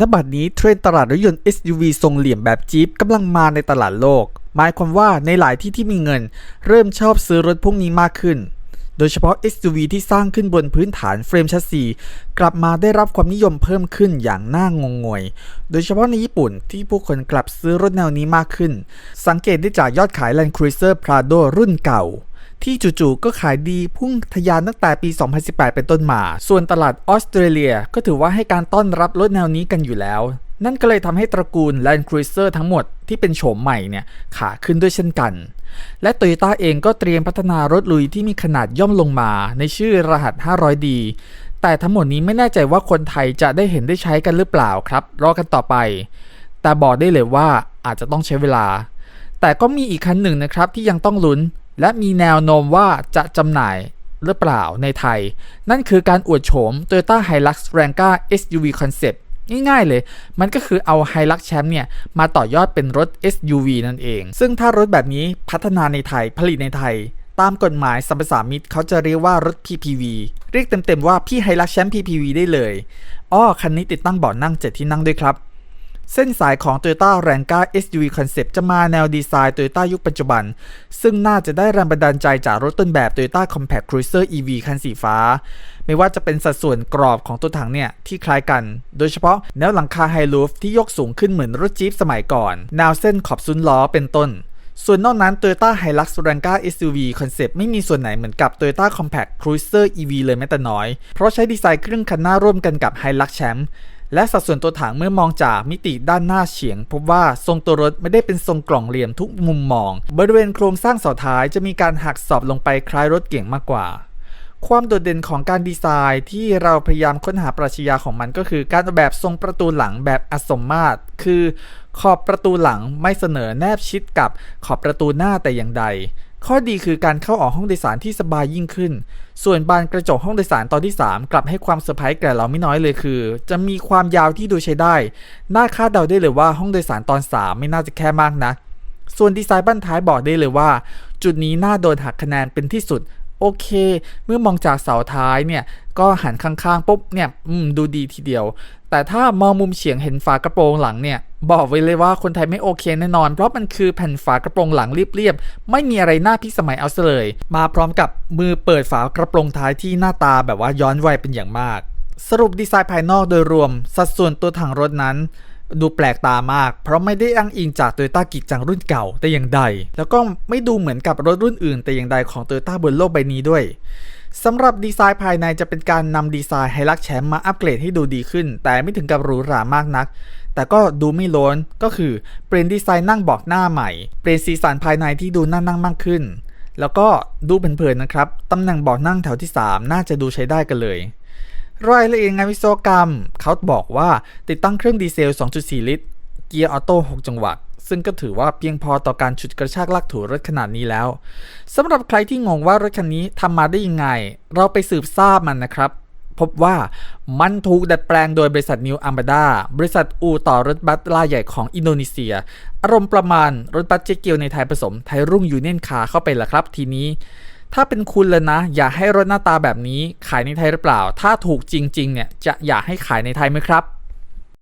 ณบัดนี้เทรนตลาดรถยนต์ SUV ทรงเหลี่ยมแบบจี๊ปกำลังมาในตลาดโลก หมายความว่าในหลายที่ที่มีเงิน เริ่มชอบซื้อรถพวกนี้มากขึ้น โดยเฉพาะ SUV ที่สร้างขึ้นบนพื้นฐานเฟรมชัสซีกลับมาได้รับความนิยมเพิ่มขึ้นอย่างน่างงงวย โดยเฉพาะในญี่ปุ่นที่ผู้คนกลับซื้อรถแนวนี้มากขึ้น สังเกตได้จากยอดขาย Land Cruiser Prado รุ่นเก่า ที่จู่ๆก็ขายดีพุ่งทะยานตั้งแต่ปี 2018 เป็นต้นมา ส่วนตลาดออสเตรเลียก็ถือว่าให้การต้อนรับรถแนวนี้กันอยู่แล้ว นั่นก็เลยทำให้ตระกูล Land Cruiser ทั้งหมดที่เป็นโฉมใหม่เนี่ยขาขึ้นด้วยเช่นกัน และ Toyota เองก็เตรียมพัฒนารถลุยที่มีขนาดย่อมลงมา ในชื่อรหัส 500D แต่ทั้งหมดนี้ไม่แน่ใจว่าคนไทยจะได้เห็นได้ใช้กันหรือเปล่าครับ รอกันต่อไป แต่บอกได้เลยว่าอาจจะต้องใช้เวลา แต่ก็มีอีกคันหนึ่งนะครับที่ยังต้องลุ้น และมีแนวโน้มว่าจะจำหน่ายหรือเปล่าในไทย นั่นคือการอวดโฉม Toyota Hilux Ranka SUV Concept ง่ายๆเลย มันก็คือเอา Hilux Champ เนี่ย มาต่อยอดเป็นรถ SUV นั่นเอง ซึ่งถ้ารถแบบนี้พัฒนาในไทยผลิตในไทย ตามกฎหมายสัมปสามิตเขาจะเรียกว่ารถ PPV เรียกเต็มๆว่าพี่ Hilux Champ PPV ได้เลย อ้อ คันนี้ติดตั้งเบาะนั่ง 7 ที่นั่งด้วยครับ เส้นสายของ Toyota r a n g a SUV Concept จะมาแนวดีไซน์ Toyota ยุคปัจจุบัน ซึ่งน่าจะได้แรงบันดาลใจจากรถต้นแบบ Toyota Compact Cruiser EV คันสีฟ้า ไม่ว่าจะเป็นสัดส่วนกรอบของตัวถังเนี่ย ที่คล้ายกัน โดยเฉพาะแนวหลังคาไฮรูฟที่ยกสูงขึ้นเหมือนรถจี๊ปสมัยก่อน แนวเส้นขอบซุ้นล้อเป็นต้นส่วนนอกนั้น Toyota Hilux Ranka SUV Concept ไม่มีส่วนไหนเหมือนกับ Toyota Compact Cruiser EV เลยแม้แต่น้อย เพราะใช้ดีไซน์เครื่องคันหน้าร่วมกันกับ Hilux Champ และสัดส่วนตัวถังเมื่อมองจากมิติด้านหน้าเฉียง พบว่าทรงตัวรถไม่ได้เป็นทรงกล่องเหลี่ยมทุกมุมมอง บริเวณโครงสร้างเสาท้ายจะมีการหักสอบลงไปคล้ายรถเก่งมากกว่า ความโดดเด่นของการดีไซน์ที่เราพยายามค้นหาปรัชญาของมันก็คือ การออกแบบทรงประตูหลังแบบอสมมาตรคือขอบประตูหลังไม่เสนอแนบชิดกับขอบประตูหน้าแต่อย่างใด ข้อดีคือการเข้าออกห้องโดยสารที่สบายยิ่งขึ้น ส่วนบานกระจกห้องโดยสารตอนที่ 3 กลับให้ความเซอร์ไพรส์แก่เราไม่น้อยเลยคือ จะมีความยาวที่ดูใช้ได้ น่าคาดเดาได้เลยว่าห้องโดยสารตอน 3 ไม่น่าจะแค่มากนะ ส่วนดีไซน์บ้านท้ายบอกได้เลยว่า จุดนี้น่าโดนหักคะแนนเป็นที่สุดโอเค เมื่อมองจากเสาท้ายเนี่ย ก็หันข้างๆปุ๊บเนี่ย อืม ดูดีทีเดียว แต่ถ้ามองมุมเฉียงเห็นฝากระโปรงหลังเนี่ย บอกไว้เลยว่าคนไทยไม่โอเคแน่นอน เพราะมันคือแผ่นฝากระโปรงหลังเรียบๆ ไม่มีอะไรน่าพิสมัยเอาซะเลย มาพร้อมกับมือเปิดฝากระโปรงท้ายที่หน้าตาแบบว่าย้อนวัยเป็นอย่างมาก สรุปดีไซน์ภายนอกโดยรวม สัดส่วนตัวถังรถนั้น ดูแปลกตามาก เพราะไม่ได้อ้างอิงจาก Toyota กิจจังรุ่นเก่าแต่อย่างใด แล้วก็ไม่ดูเหมือนกับรถรุ่นอื่นแต่อย่างใดของ Toyota บนโลกใบนี้ด้วย สำหรับดีไซน์ภายในจะเป็นการนำดีไซน์ไฮลักแชมป์มาอัปเกรดให้ดูดีขึ้น แต่ไม่ถึงกับหรูหรามากนัก แต่ก็ดูไม่ล้นก็คือเปลี่ยนดีไซน์นั่งเบอกหน้าใหม่ เปลี่ยนสีสันภายในที่ดูน่านั่งมากขึ้น แล้วก็ดูเพลินๆนะครับตำแหน่งเบาะนั่งแถวที่ 3 น่าจะดูใช้ได้กันเลยรายละเอียดงานวิศวกรรม เขาบอกว่าติดตั้งเครื่องดีเซล 2.4 ลิตร เกียร์ออโต้ 6 จังหวะ ซึ่งก็ถือว่าเพียงพอต่อการฉุดกระชากลากถูรถขนาดนี้แล้วสำหรับใครที่งงว่ารถคันนี้ทำมาได้ยังไง เราไปสืบทราบมันนะครับ พบว่ามันถูกดัดแปลงโดยบริษัทนิวอัมบาดาบริษัทอู่ต่อรถบัสรายใหญ่ของอินโดนีเซีย อารมณ์ประมาณรถบัสเจเกียวในไทยผสมไทยรุ่งยูเนียนคาเข้าไปละครับทีนี้ถ้าเป็นคุณเลยนะ อย่าให้รถหน้าตาแบบนี้ขายในไทยหรือเปล่า ถ้าถูกจริงๆเนี่ยจะอยากให้ขายในไทยไหมครับ